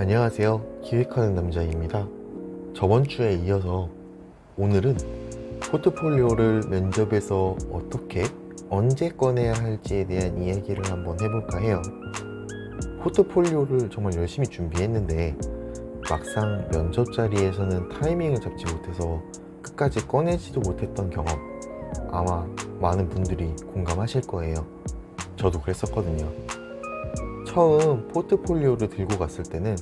안녕하세요. 기획하는 남자입니다. 저번 주에 이어서 오늘은 포트폴리오를 면접에서 어떻게 언제 꺼내야 할지에 대한 이야기를 한번 해볼까 해요. 포트폴리오를 정말 열심히 준비했는데 막상 면접 자리에서는 타이밍을 잡지 못해서 끝까지 꺼내지도 못했던 경험 아마 많은 분들이 공감하실 거예요. 저도 그랬었거든요. 처음 포트폴리오를 들고 갔을 때는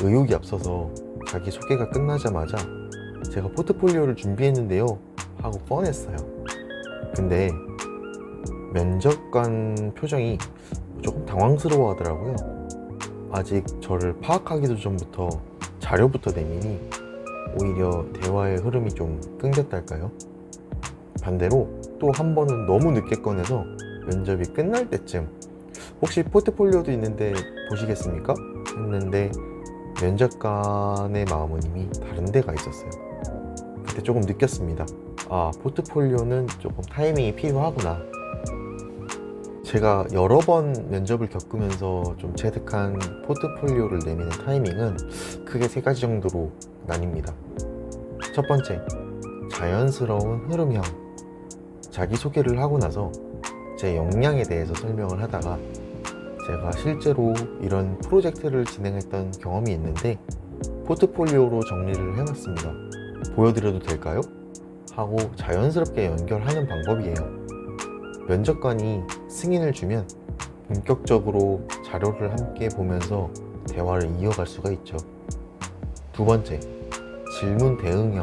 의욕이 앞서서 자기 소개가 끝나자마자 제가 포트폴리오를 준비했는데요 하고 뻔했어요. 근데 면접관 표정이 조금 당황스러워 하더라고요. 아직 저를 파악하기도 전부터 자료부터 내미니 오히려 대화의 흐름이 좀 끊겼달까요? 반대로 또 한 번은 너무 늦게 꺼내서 면접이 끝날 때쯤 혹시 포트폴리오도 있는데 보시겠습니까? 했는데 면접관의 마음은 이미 다른 데가 있었어요. 그때 조금 느꼈습니다. 아, 포트폴리오는 조금 타이밍이 필요하구나. 제가 여러 번 면접을 겪으면서 좀 체득한 포트폴리오를 내미는 타이밍은 크게 세 가지 정도로 나뉩니다. 첫 번째, 자연스러운 흐름형. 자기소개를 하고 나서 제 역량에 대해서 설명을 하다가 제가 실제로 이런 프로젝트를 진행했던 경험이 있는데 포트폴리오로 정리를 해놨습니다. 보여드려도 될까요? 하고 자연스럽게 연결하는 방법이에요. 면접관이 승인을 주면 본격적으로 자료를 함께 보면서 대화를 이어갈 수가 있죠. 두 번째, 질문 대응형.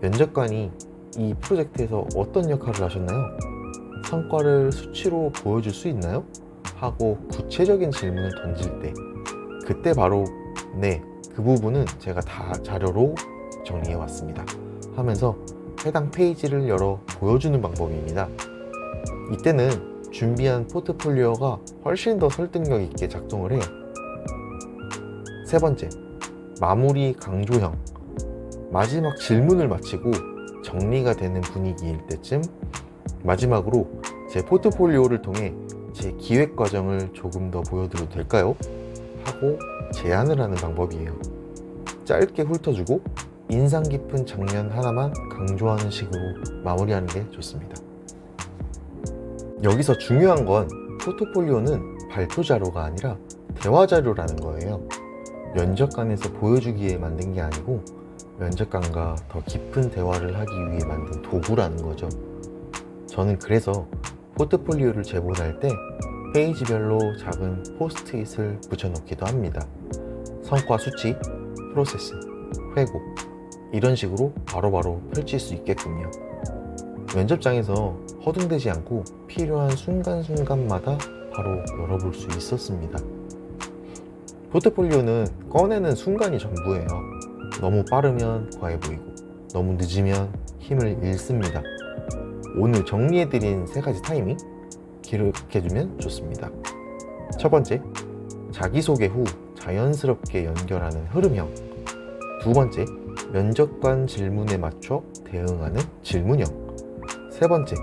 면접관이 이 프로젝트에서 어떤 역할을 하셨나요? 성과를 수치로 보여줄 수 있나요? 하고 구체적인 질문을 던질 때 그때 바로 네, 그 부분은 제가 다 자료로 정리해 왔습니다. 하면서 해당 페이지를 열어 보여주는 방법입니다. 이때는 준비한 포트폴리오가 훨씬 더 설득력 있게 작동을 해요. 세 번째, 마무리 강조형. 마지막 질문을 마치고 정리가 되는 분위기일 때쯤 마지막으로 제 포트폴리오를 통해 제 기획 과정을 조금 더 보여드려도 될까요? 하고 제안을 하는 방법이에요. 짧게 훑어주고 인상 깊은 장면 하나만 강조하는 식으로 마무리하는 게 좋습니다. 여기서 중요한 건 포트폴리오는 발표 자료가 아니라 대화 자료라는 거예요. 면접관에서 보여주기에 만든 게 아니고 면접관과 더 깊은 대화를 하기 위해 만든 도구라는 거죠. 저는 그래서 포트폴리오를 제본할 때 페이지별로 작은 포스트잇을 붙여놓기도 합니다. 성과 수치, 프로세스, 회고 이런 식으로 바로바로 펼칠 수 있게끔요. 면접장에서 허둥대지 않고 필요한 순간순간마다 바로 열어볼 수 있었습니다. 포트폴리오는 꺼내는 순간이 전부예요. 너무 빠르면 과해 보이고 너무 늦으면 힘을 잃습니다. 오늘 정리해드린 세 가지 타이밍 기록해주면 좋습니다. 첫 번째, 자기소개 후 자연스럽게 연결하는 흐름형. 두 번째, 면접관 질문에 맞춰 대응하는 질문형. 세 번째,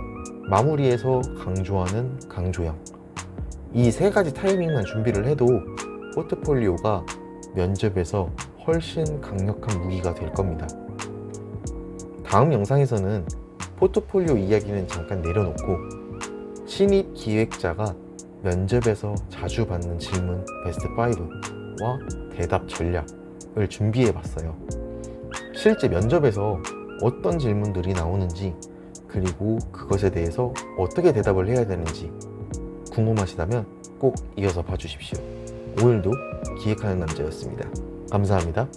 마무리에서 강조하는 강조형. 이 세 가지 타이밍만 준비를 해도 포트폴리오가 면접에서 훨씬 강력한 무기가 될 겁니다. 다음 영상에서는 포트폴리오 이야기는 잠깐 내려놓고 신입 기획자가 면접에서 자주 받는 질문 베스트 5와 대답 전략을 준비해 봤어요. 실제 면접에서 어떤 질문들이 나오는지 그리고 그것에 대해서 어떻게 대답을 해야 되는지 궁금하시다면 꼭 이어서 봐주십시오. 오늘도 기획하는 남자였습니다. 감사합니다.